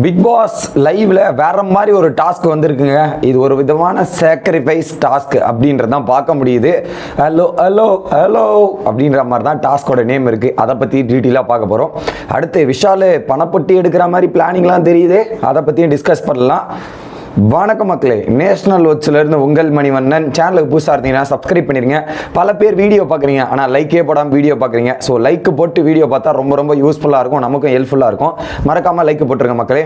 Big pass லைவ்ல வேற மாதிரி ஒரு டாஸ்க் வந்திருக்குங்க. இது ஒரு விதமான சாக்ரிஃபைஸ் டாஸ்க் அப்படின்றது தான் பார்க்க முடியுது. ஹலோ ஹலோ ஹலோ அப்படின்ற மாதிரி தான் டாஸ்கோட நேம் இருக்கு. அதை பத்தி டீட்டெயிலாக பார்க்க போறோம். அடுத்து விஷால் பணப்பொட்டி எடுக்கிற மாதிரி பிளானிங்லாம் தெரியுது. அதை பற்றியும் டிஸ்கஸ் பண்ணலாம். வணக்கம் மக்களே. நேஷனல் வாட்ச்ல இருந்து உங்கள் மணிவண்ணன். சேனலுக்கு புதுசாக இருந்தீங்கன்னா சப்ஸ்கிரைப் பண்ணிடுங்க பல பேர் வீடியோ பார்க்குறீங்க. ஆனால் லைக்கே போடாமல் வீடியோ பார்க்குறீங்க. ஸோ லைக் போட்டு வீடியோ பார்த்தா ரொம்ப ரொம்ப யூஸ்ஃபுல்லாக இருக்கும். நமக்கும் ஹெல்ப்ஃபுல்லாக இருக்கும். மறக்காமல் லைக் போட்டுருங்க மக்களே.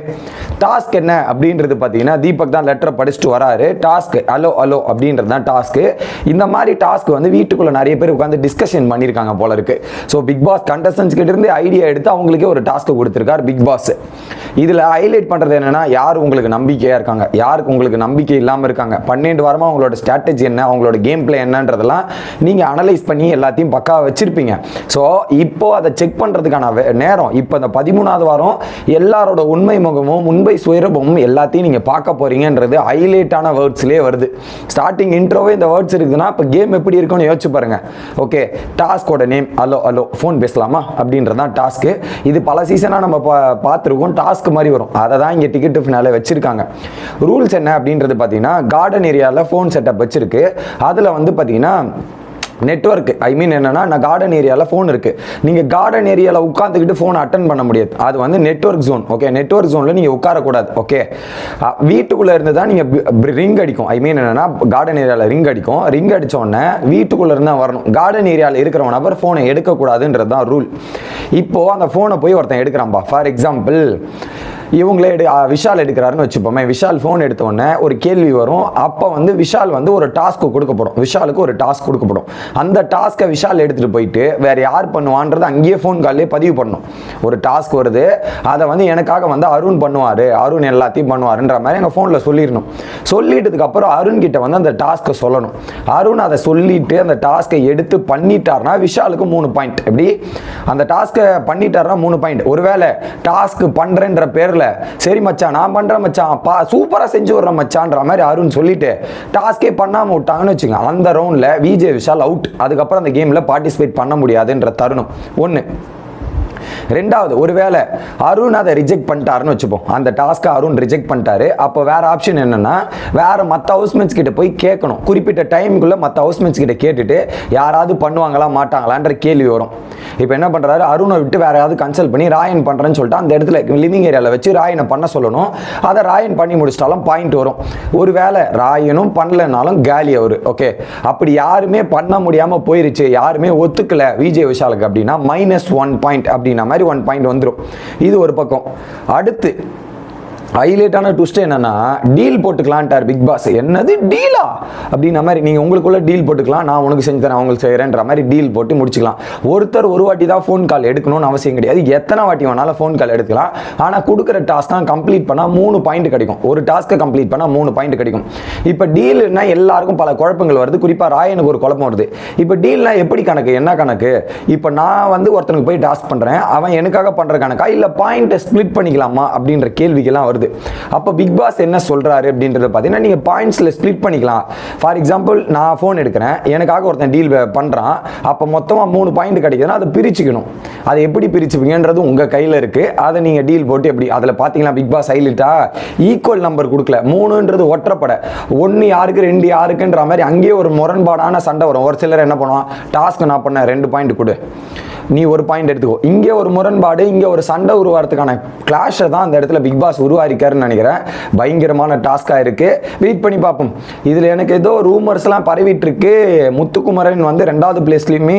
டாஸ்க் என்ன அப்படின்றது பார்த்தீங்கன்னா தீபக் தான் லெட்டரை படிச்சுட்டு வராரு. டாஸ்க் அலோ அலோ அப்படின்றது தான் டாஸ்க்கு இந்த மாதிரி டாஸ்க் வந்து வீட்டுக்குள்ளே நிறைய பேர் உட்காந்து டிஸ்கஷன் பண்ணியிருக்காங்க போல இருக்கு. ஸோ பிக் பாஸ் கண்டஸ்டன்ஸ் கிட்டேருந்து ஐடியா எடுத்து அவங்களுக்கே ஒரு டாஸ்க் கொடுத்துருக்காரு பிக் பாஸ் இதில் ஹைலைட் பண்ணுறது என்னென்னா யார் உங்களுக்கு நம்பிக்கையாக இருக்காங்க? யாருக்கு உங்களுக்கு நம்பிக்கை இல்லாமல் இருக்காங்க? பன்னெண்டு வாரமாக அவங்களோட ஸ்ட்ராட்டஜி என்ன? அவங்களோட கேம் பிளே என்னன்றதெல்லாம் நீங்கள் அனலைஸ் பண்ணி எல்லாத்தையும் பக்காவாக வச்சுருப்பீங்க. ஸோ இப்போ அதை செக் பண்ணுறதுக்கான வே- நேரம். இப்போ இந்த பதிமூணாவது வாரம் எல்லாரோட உண்மை முகமும் முன்பை சுயரூபமும் எல்லாத்தையும் நீங்கள் பார்க்க போகிறீங்கன்றது ஹைலைட்டான வேர்ட்ஸ்லேயே வருது. ஸ்டார்டிங் இன்ட்ரோவே இந்த வேர்ட்ஸ் இருக்குதுன்னா இப்போ கேம் எப்படி இருக்கும்னு யோசிச்சு பாருங்கள் ஓகே டாஸ்கோட நேம் அலோ அலோ ஃபோன் பேசலாமா? அப்படின்றது தான் டாஸ்க்கு இது பல சீசனாக நம்ம பா பார்த்துருக்கோம். டாஸ்க் மாதிரி வரும். அதை தான் இங்கே டிக்கெட் ஃபினாலே வச்சுருக்காங்க. ரூல்ஸ் என்ன அப்படின்றது பார்த்தீங்கன்னா கார்டன் ஏரியாவில் ஃபோன் செட்டப் வச்சுருக்கு. அதில் வந்து பார்த்தீங்கன்னா நெட்வொர்க் ஐ மீன் என்னன்னா நான் கார்டன் ஏரியாவில் ஃபோன் இருக்கு. நீங்கள் கார்டன் ஏரியாவில் உட்காந்துக்கிட்டு ஃபோன் அட்டன் பண்ண முடியாது. அது வந்து நெட்வொர்க் ஜோன் ஓகே நெட்ஒர்க் ஜோனில் நீங்கள் உட்காரக்கூடாது ஓகே வீட்டுக்குள்ளே இருந்து தான் நீங்கள் ரிங் அடிக்கும். ஐ மீன் என்னன்னா கார்டன் ஏரியாவில் ரிங் அடிக்கும். ரிங் அடித்தோடனே வீட்டுக்குள்ளே இருந்தால் வரணும். கார்டன் ஏரியாவில் இருக்கிற நபர் ஃபோனை எடுக்கக்கூடாதுன்றது தான் ரூல் இப்போது அந்த ஃபோனை போய் ஒருத்தன் எடுக்கிறான்பா. ஃபார் எக்ஸாம்பிள் இவங்களே எடு விஷால் எடுக்கிறாருன்னு வச்சுப்போமே. விஷால் ஃபோன் எடுத்த உடனே ஒரு கேள்வி வரும். அப்போ வந்து விஷால் வந்து ஒரு டாஸ்க் கொடுக்கப்படும் விஷாலுக்கு ஒரு டாஸ்க் கொடுக்கப்படும் அந்த டாஸ்க்கை விஷால் எடுத்துகிட்டு போயிட்டு வேறு யார் பண்ணுவான்றது அங்கேயே ஃபோன் கால்லேயே பதிவு பண்ணணும் ஒரு டாஸ்க் வருது. அதை வந்து எனக்காக வந்து அருண் பண்ணுவார். அருண் எல்லாத்தையும் பண்ணுவாருன்ற மாதிரி எங்கள் ஃபோனில் சொல்லிடணும். சொல்லிட்டதுக்கப்புறம் அருண் கிட்ட வந்து அந்த டாஸ்க்கை சொல்லணும். அருண் அதை சொல்லிட்டு அந்த டாஸ்க்கை எடுத்து பண்ணிட்டாருன்னா விஷாலுக்கு மூணு பாயிண்ட் எப்படி? அந்த டாஸ்க்கை பண்ணிட்டாருன்னா மூணு பாயிண்ட் ஒருவேளை டாஸ்க் பேர் வரல சரி மச்சான் நான் பண்ணுறேன் மச்சான். பா சூப்பராக செஞ்சு விடுறேன் மச்சான்ற மாதிரி அருண் சொல்லிட்டு டாஸ்கே பண்ணாமல் விட்டாங்கன்னு வச்சுங்க அந்த ரவுண்டில் விஜய் விஷால் அவுட் அதுக்கப்புறம் அந்த கேம்ல பார்ட்டிசிபேட் பண்ண முடியாதுன்ற தருணம். ஒன்று ரெண்டாவது ஒருவேளை அருண் அதை ரிஜெக்ட் பண்ணிட்டாருன்னு வச்சுப்போம். அந்த டாஸ்க்கை அருண் ரிஜெக்ட் பண்ணிட்டாரு. அப்போ வேற ஆப்ஷன் என்னன்னா வேற மற்ற ஹவுஸ்மேட்ஸ் கிட்ட போய் கேட்கணும். குறிப்பிட்ட டைமுக்குள்ள மற்ற ஹவுஸ்மேட்ஸ் கிட்ட கேட்டுட்டு யாராவது பண்ணுவாங்களா மாட்டாங்களான்ற கேள்வி வரும். இப்போ என்ன பண்றாரு? அருணை விட்டு வேற ஏதாவது கன்சல்ட் பண்ணி ராயன் பண்றேன்னு சொல்லிட்டு அந்த இடத்துல லிவிங் ஏரியாவில் வச்சு ராயனை பண்ண சொல்லணும். அதை ராயன் பண்ணி முடிச்சிட்டாலும் பாயிண்ட் வரும். ஒருவேளை ராயனும் பண்ணலனாலும் காலி அவரு ஓகே அப்படி யாருமே பண்ண முடியாம போயிருச்சு. யாருமே ஒத்துக்கல விஜய் விஷாலுக்கு அப்படின்னா மைனஸ் ஒன் பாயிண்ட் அப்படின்னா மாதிரி ஒன் பாயிண்ட் வந்துடும் இது ஒரு பக்கம். அடுத்து ஹைலைட்டான ட்விஸ்ட் என்னன்னா டீல் போட்டுக்கலான்ட்டார் பிக் பாஸ் என்னது டீலா அப்படின்ற மாதிரி நீங்கள் உங்களுக்குள்ள டீல் போட்டுக்கலாம் நான் உனக்கு செஞ்சு தரேன் அவங்களுக்கு செய்கிறேன்ற மாதிரி டீல் போட்டு முடிச்சுக்கலாம். ஒருத்தர் ஒரு வாட்டி தான் ஃபோன் கால் எடுக்கணும்னு அவசியம் கிடையாது. எத்தனை வாட்டி வேணாலும் ஃபோன் கால் எடுக்கலாம் ஆனால் கொடுக்குற டாஸ்க் தான் கம்ப்ளீட் பண்ணால் மூணு பாயிண்ட் கிடைக்கும். ஒரு டாஸ்க்கை கம்ப்ளீட் பண்ணால் மூணு பாயிண்ட் கிடைக்கும். இப்போ டீல்னா எல்லாருக்கும் பல குழப்பங்கள் வருது. குறிப்பாக ராயனுக்கு ஒரு குழப்பம் வருது. இப்போ டீல்னா எப்படி கணக்கு? என்ன கணக்கு? இப்போ நான் வந்து ஒருத்தனுக்கு போய் டாஸ்க் பண்ணுறேன் அவன் எனக்காக பண்ணுற கணக்கா? இல்லை பாயிண்ட்டை ஸ்ப்ளிட் பண்ணிக்கலாமா? அப்படின்ற கேள்விகள்லாம் வருது. அப்போ பிக் பாஸ் என்ன சொல்கிறாரு அப்படின்றத பார்த்தீங்கன்னா நீங்கள் பாயிண்ட்ஸில் ஸ்ப்ளிட் பண்ணிக்கலாம். ஃபார் எக்ஸாம்பிள் நான் ஃபோன் எடுக்கிறேன். எனக்காக ஒருத்தன் டீல் பண்ணுறான் அப்போ மொத்தமாக மூணு பாயிண்ட் கிடைக்குதுன்னா அதை பிரிச்சுக்கணும். அதை எப்படி பிரிச்சுப்பீங்கன்றது உங்கள் கையில் இருக்குது அதை நீங்கள் டீல் போட்டு எப்படி அதில் பார்த்தீங்களா பிக் பாஸ் ஹைலைட்டா ஈக்குவல் நம்பர் கொடுக்கல. மூணுன்றது ஒற்றைப்படை. ஒன்று யாருக்கு ரெண்டு யாருக்குன்ற மாதிரி அங்கேயே ஒரு முரண்பாடான சண்டை வரும். ஒரு சிலர் என்ன பண்ணுவான் டாஸ்க் நான் பண்ணேன் ரெண்டு பாயிண்ட் கொடு. நீ ஒரு பாயிண்ட் எடுத்துக்கோ. இங்கே ஒரு முரண்பாடு இங்கே ஒரு சண்டை உருவாகிறதுக்கான கிளாஷை தான் அந்த இடத்துல பிக் பாஸ் உருவாயிருக்காருன்னு நினைக்கிறேன். பயங்கரமான டாஸ்காக இருக்குது வெயிட் பண்ணி பார்ப்போம். இதில் எனக்கு ஏதோ ரூமர்ஸ்லாம் பரவிட்டுருக்கு. முத்துக்குமரன் வந்து ரெண்டாவது பிளேஸ்லேயுமே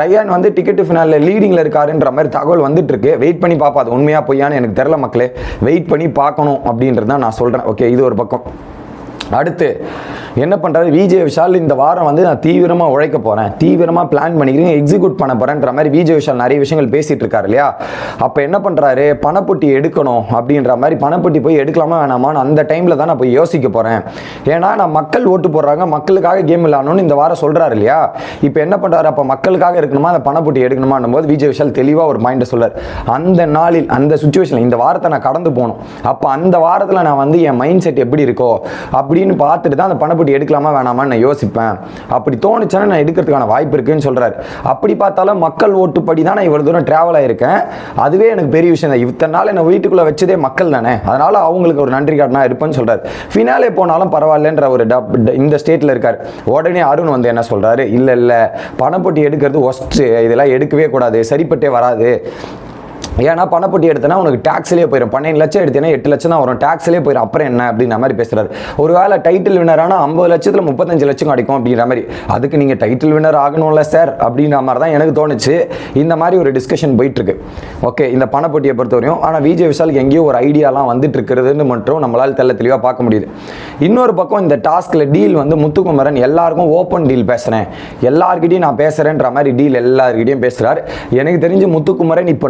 ரயான் வந்து டிக்கெட்டு ஃபினாலில் லீடிங்கில் இருக்காருன்ற மாதிரி தகவல் வந்துட்டுருக்கு. வெயிட் பண்ணி பார்ப்போம். அது உண்மையாக பொய்யான்னு எனக்கு தெரில மக்களே. வெயிட் பண்ணி பார்க்கணும் அப்படின்றது தான் நான் சொல்கிறேன் ஓகே இது ஒரு பக்கம். அடுத்து என்ன பண்ணுறாரு விஜய் விஷால் இந்த வாரம் வந்து நான் தீவிரமாக உழைக்க போகிறேன் தீவிரமாக பிளான் பண்ணிக்கிறேன் எக்ஸிக்யூட் பண்ண போகிறேன்ற மாதிரி விஜய் விஷால் நிறைய விஷயங்கள் பேசிகிட்டு இருக்காரு இல்லையா? அப்போ என்ன பண்ணுறாரு பணப்பொட்டி எடுக்கணும் அப்படின்ற மாதிரி பணப்பொட்டி போய் எடுக்கலாமா வேணாமான்னு அந்த டைமில் தான் நான் போய் யோசிக்க போகிறேன் ஏன்னா நான் மக்கள் ஓட்டு போடுறாங்க மக்களுக்காக கேம் விளாடணும்னு இந்த வாரம் சொல்கிறாரு இல்லையா? இப்போ என்ன பண்ணுறாரு அப்போ மக்களுக்காக இருக்கணுமா? அந்த பணப்பொட்டி எடுக்கணுமான்னும் போது விஜய் விஷால் தெளிவாக ஒரு மைண்டை சொல்லார் அந்த நாளில் அந்த சுச்சுவேஷனில் இந்த வாரத்தை நான் கடந்து போகணும். அப்போ அந்த வாரத்தில் நான் வந்து என் மைண்ட் செட் எப்படி இருக்கோ அப்படின்னு பார்த்துட்டு தான் அந்த பணப்பொட்டி பணப்பட்டி எடுக்கலாமா வேணாமான்னு நான் யோசிப்பேன். அப்படி தோணுச்சுன்னா நான் எடுக்கிறதுக்கான வாய்ப்பு இருக்குன்னு சொல்கிறாரு அப்படி பார்த்தாலும் மக்கள் ஓட்டுப்படி தான் நான் இவ்வளோ தூரம் ட்ராவல் ஆயிருக்கேன். அதுவே எனக்கு பெரிய விஷயம் தான். இத்தனை நாள் என்னை வீட்டுக்குள்ளே வச்சதே மக்கள் தானே. அதனால் அவங்களுக்கு ஒரு நன்றி காட்டினா இருப்பேன்னு சொல்கிறார் ஃபினாலே போனாலும் பரவாயில்லன்ற ஒரு டப் இந்த ஸ்டேட்டில் இருக்கார். உடனே அருண் வந்து என்ன சொல்கிறாரு இல்லை இல்லை. பணப்பட்டி எடுக்கிறது ஒஸ்ட்டு இதெல்லாம் எடுக்கவே கூடாது. சரிப்பட்டே வராது. ஏன்னா பணப்பட்டி எடுத்தனா உனக்கு டேக்ஸ்லேயே போயிடும் பன்னெண்டு லட்சம் எடுத்தேன்னா எட்டு லட்சம் தான் வரும். டேக்ஸ்லேயே போயிடும் அப்புறம் என்ன? அப்படின்ற மாதிரி பேசுறாரு. ஒரு வேளை டைட்டில் வினர் ஆனால் ஐம்பது லட்சத்தில் முப்பத்தஞ்சு லட்சம் கிடைக்கும் அப்படின்ற மாதிரி. அதுக்கு நீங்கள் டைட்டில் வினர் ஆகணும்ல சார் அப்படின்ற மாதிரி தான் எனக்கு தோணுச்சு. இந்த மாதிரி ஒரு டிஸ்கஷன் போயிட்டுருக்கு. ஓகே இந்த பணப்பட்டியை பொறுத்தவரையும் ஆனால் விஜய் விஷாலுக்கு எங்கேயோ ஒரு ஐடியாலாம் வந்துட்டு இருக்கிறதுன்னு மட்டும் நம்மளால் தெல்ல தெளிவாக பார்க்க முடியுது. இன்னொரு பக்கம் இந்த டாஸ்கில் டீல் வந்து முத்துக்குமரன் எல்லாருக்கும் ஓப்பன் டீல் பேசுகிறேன் எல்லார்கிட்டையும் நான் பேசுகிறேன்ற மாதிரி டீல் எல்லாருக்கிட்டையும் பேசுகிறார் எனக்கு தெரிஞ்சு முத்துக்குமரன் இப்போ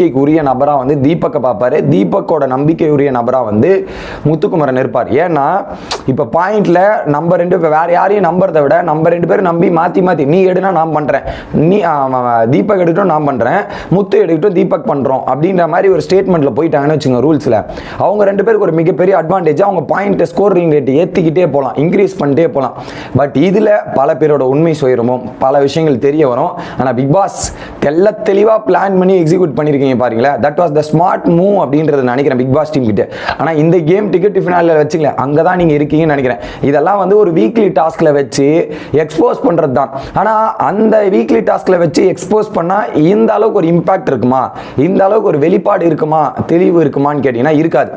நம்பிக்கைக்குரிய நபராக வந்து தீபக்கை பார்ப்பாரு தீபக்கோட நம்பிக்கை உரிய நபராக வந்து முத்துக்குமரன் இருப்பார். ஏன்னா இப்போ பாயிண்ட்ல நம்ம ரெண்டு பேர் வேற யாரையும் நம்புறதை விட நம்ம ரெண்டு பேரும் நம்பி மாற்றி மாற்றி நீ எடுனா நான் பண்ணுறேன் நீ தீபக் எடுக்கட்டும் நான் பண்ணுறேன் முத்து எடுக்கட்டும் தீபக் பண்ணுறோம் அப்படின்ற மாதிரி ஒரு ஸ்டேட்மெண்ட்டில் போயிட்டாங்கன்னு வச்சுங்க ரூல்ஸில் அவங்க ரெண்டு பேருக்கு ஒரு மிகப்பெரிய அட்வான்டேஜ் அவங்க பாயிண்ட் ஸ்கோரிங் ரேட் ஏற்றிக்கிட்டே போகலாம் இன்க்ரீஸ் பண்ணிட்டே போகலாம் பட் இதில் பல பேரோட உண்மை சுயரமும் பல விஷயங்கள் தெரிய வரும். ஆனால் பிக் பாஸ் தெல்ல தெளிவாக பிளான் பண்ணி எக்ஸிக்யூட் பண்ணியிருக்கீங்க பாருங்களேன். That was the smart move அப்படின்றத நினைக்கிறேன் பிக் பாஸ் டீம் கிட்ட. ஆனால் இந்த கேம் டிக்கெட் ஃபினாலில் வச்சுக்கல அங்கே தான் நீங்கள் இருக்கீங்கன்னு நினைக்கிறேன். இதெல்லாம் வந்து ஒரு வீக்லி டாஸ்கில் வச்சு எக்ஸ்போஸ் பண்ணுறது தான் ஆனால் அந்த வீக்லி டாஸ்கில் வச்சு எக்ஸ்போஸ் பண்ணால் இந்த அளவுக்கு ஒரு இம்பாக்ட் இருக்குமா? இந்த அளவுக்கு ஒரு வெளிப்பாடு இருக்குமா? தெளிவு இருக்குமான்னு கேட்டிங்கன்னா இருக்காது.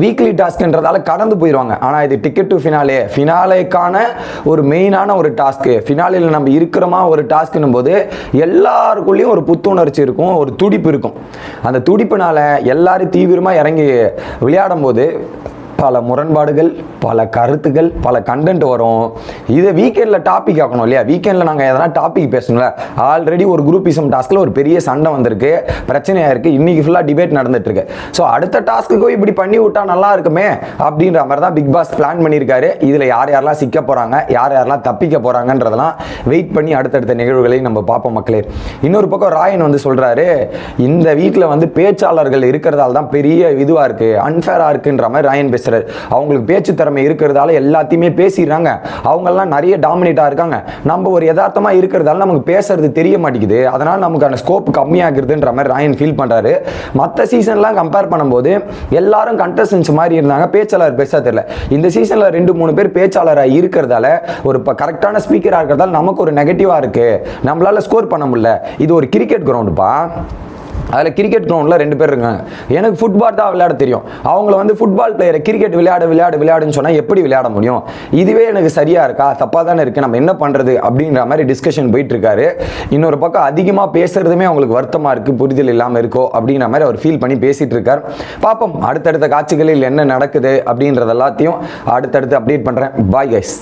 வீக்லி டாஸ்க்ன்றதால கடந்து போயிடுவாங்க ஆனால் இது டிக்கெட் டு ஃபினாலே ஃபினாலேக்கான ஒரு மெயினான ஒரு டாஸ்க்கு ஃபினாலில் நம்ம இருக்கிறோமா ஒரு டாஸ்க்குன்னும் போது எல்லாருக்குள்ளேயும் ஒரு புத்துணர்ச்சி இருக்கும் ஒரு துடிப்பு இருக்கும். அந்த துடிப்புனால எல்லாரும் தீவிரமாக இறங்கி விளையாடும் போது பல முரண்பாடுகள் பல கருத்துக்கள் பல கண்டென்ட் வரும். இதை வீக்கெண்டில் டாபிக் ஆக்கணும் இல்லையா? வீக்கெண்டில் நாங்கள் எதனா டாபிக் பேசணும்ல? ஆல்ரெடி ஒரு குரூப்பிசம் டாஸ்கில் ஒரு பெரிய சண்டை வந்திருக்கு. பிரச்சனையாக இருக்குது இன்னைக்கு ஃபுல்லாக டிபேட் நடந்துட்டுருக்கு ஸோ அடுத்த டாஸ்க்குக்கும் இப்படி பண்ணி விட்டா நல்லா இருக்குமே? அப்படின்ற மாதிரி தான் பிக் பாஸ் பிளான் பண்ணியிருக்காரு. இதில் யார் யாரெல்லாம் சிக்க போகிறாங்க யார் யாரெல்லாம் தப்பிக்க போகிறாங்கன்றதெல்லாம் வெயிட் பண்ணி அடுத்தடுத்த நிகழ்வுகளையும் நம்ம பார்ப்போம் மக்களே. இன்னொரு பக்கம் ராயன் வந்து சொல்கிறாரு இந்த வீட்டில் வந்து பேச்சாளர்கள் இருக்கிறதால தான் பெரிய இதுவாக இருக்குது அன்ஃபேராக இருக்குன்ற மாதிரி ராயன் பேசுகிறாரு அவங்களுக்கு பேச்சு திறமை இருக்கிறதால எல்லாத்தையுமே பேசிடுறாங்க. அவங்கெல்லாம் நிறைய டாமினேட்டாக இருக்காங்க. நம்ம ஒரு யதார்த்தமாக இருக்கிறதால நமக்கு பேசுறது தெரிய மாட்டேங்குது. அதனால் நமக்கான ஸ்கோப் கம்மியாகிறதுன்ற மாதிரி ராயன் ஃபீல் பண்ணுறாரு மற்ற சீசன்லாம் கம்பேர் பண்ணும்போது எல்லாரும் கண்டஸ்டன்ஸ் மாதிரி இருந்தாங்க. பேச்சாளர் பேச தெரியல. இந்த சீசனில் ரெண்டு மூணு பேர் பேச்சாளராக இருக்கிறதால ஒரு இப்போ கரெக்டான ஸ்பீக்கராக இருக்கிறதால நமக்கு ஒரு நெகட்டிவாக இருக்குது நம்மளால ஸ்கோர் பண்ண முடியல. இது ஒரு கிரிக்கெட் கிரவுண்டுப்பா அதில் கிரிக்கெட் கிரவுண்டில் ரெண்டு பேர் இருக்காங்க. எனக்கு ஃபுட்பால் தான் விளையாட தெரியும். அவங்கள வந்து ஃபுட்பால் பிளேயரை கிரிக்கெட் விளையாடு விளையாடு விளையாடுன்னு சொன்னால் எப்படி விளையாட முடியும்? இதுவே எனக்கு சரியாக இருக்கா? தப்பாக தானே இருக்குது நம்ம என்ன பண்ணுறது அப்படின்ற மாதிரி டிஸ்கஷன் போயிட்டுருக்காரு இன்னொரு பக்கம் அதிகமாக பேசுகிறதுமே அவங்களுக்கு வருத்தமாக இருக்குது புரிதல் இல்லாமல் இருக்கோ அப்படின்ற மாதிரி அவர் ஃபீல் பண்ணி பேசிகிட்டு இருக்கார். பார்ப்போம். அடுத்தடுத்த காட்சிகளில் என்ன நடக்குது அப்படின்றது எல்லாத்தையும் அடுத்தடுத்து அப்டேட் பண்ணுறேன் பாய் கைஸ்